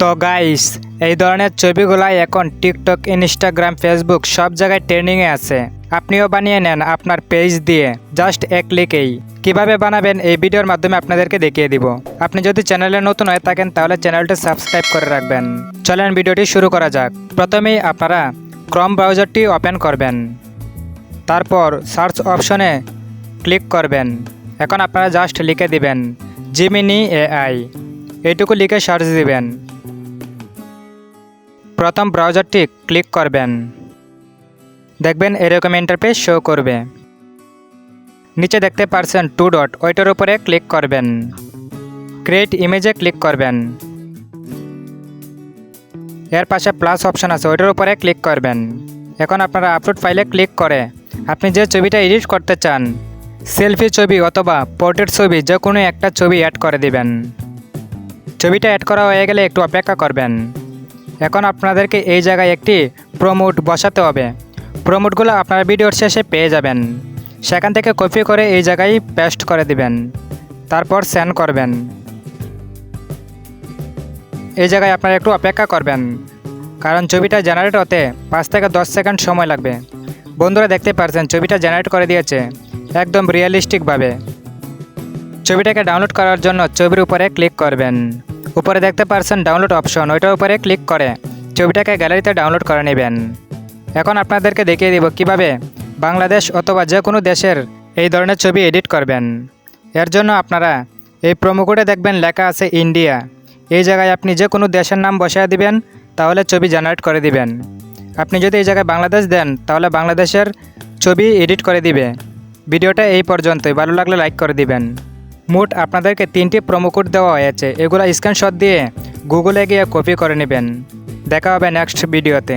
তো গাইস এই ধরনের ছবিগুলাই এখন টিকটক ইনস্টাগ্রাম ফেসবুক সব জায়গায় ট্রেন্ডিংয়ে আছে। আপনিও বানিয়ে নেন আপনার পেজ দিয়ে জাস্ট এক ক্লিকেই কীভাবে বানাবেন এই ভিডিওর মাধ্যমে আপনাদেরকে দেখিয়ে দিব। আপনি যদি চ্যানেলে নতুন হয়ে থাকেন, তাহলে চ্যানেলটা সাবস্ক্রাইব করে রাখবেন। চলেন ভিডিওটি শুরু করা যাক। প্রথমেই আপনারা ক্রম ব্রাউজারটি ওপেন করবেন। তারপর সার্চ অপশনে ক্লিক করবেন। এখন আপনারা জাস্ট লিখে দিবেন জিমিনি এআই এইটুকু লিখে সার্চ দিবেন। প্রথম ব্রাউজারটি ক্লিক করবেন। দেখবেন এরকম ইন্টারফেস শো করবে। নিচে দেখতে পারছেন টু ডট ওইটার উপরে ক্লিক করবেন। ক্রিয়েট ইমেজে ক্লিক করবেন। এর পাশে প্লাস অপশন আছে, ওইটার উপরে ক্লিক করবেন। এখন আপনারা আপলোড ফাইলে ক্লিক করে, আপনি যে ছবিটা এডিট করতে চান সেলফি ছবি অথবা পোর্ট্রেট ছবি যে কোনো একটা ছবি অ্যাড করে দিবেন। ছবিটা অ্যাড করা হয়ে গেলে একটু অপেক্ষা করবেন। এখন আপনাদেরকে এই জায়গায় একটি প্রমোট বসাতে হবে। প্রমোটগুলো আপনার ভিডিওর শেষে পেয়ে যাবেন। সেখান থেকে কপি করে এই জায়গায় পেস্ট করে দিবেন। তারপর সেন্ড করবেন। এই জায়গায় আপনারা একটু অপেক্ষা করবেন। কারণ ছবিটা জেনারেট হতে পাঁচ থেকে দশ সেকেন্ড সময় লাগবে। বন্ধুরা দেখতে পারছেন, ছবিটা জেনারেট করে দিয়েছে একদম রিয়েলিস্টিকভাবে ছবিটাকে ডাউনলোড করার জন্য ছবির উপরে ক্লিক করবেন। উপরে দেখতে পারছেন ডাউনলোড অপশন ওইটার উপরে ক্লিক করে। ছবিটাকে গ্যালারিতে ডাউনলোড করে নেবেন। এখন আপনাদেরকে দেখিয়ে দিব কীভাবে বাংলাদেশ অথবা যে কোনো দেশের এই ধরনের ছবি এডিট করবেন। এর জন্য আপনারা এই প্রোমো কোডে দেখবেন লেখা আছে ইন্ডিয়া এই জায়গায় আপনি যে কোনো দেশের নাম বসায় দিবেন, তাহলে ছবি জেনারেট করে দিবেন। আপনি যদি এই জায়গায় বাংলাদেশ দেন, তাহলে বাংলাদেশের ছবি এডিট করে দিবে। ভিডিওটা এই পর্যন্তই। ভালো লাগলে লাইক করে দিবেন। মোট আপনাদেরকে তিনটি প্রোমো কোড দেওয়া হয়েছে। এগুলো স্ক্রিনশট দিয়ে গুগলে গিয়ে কপি করে নেবেন। দেখা হবে নেক্সট ভিডিওতে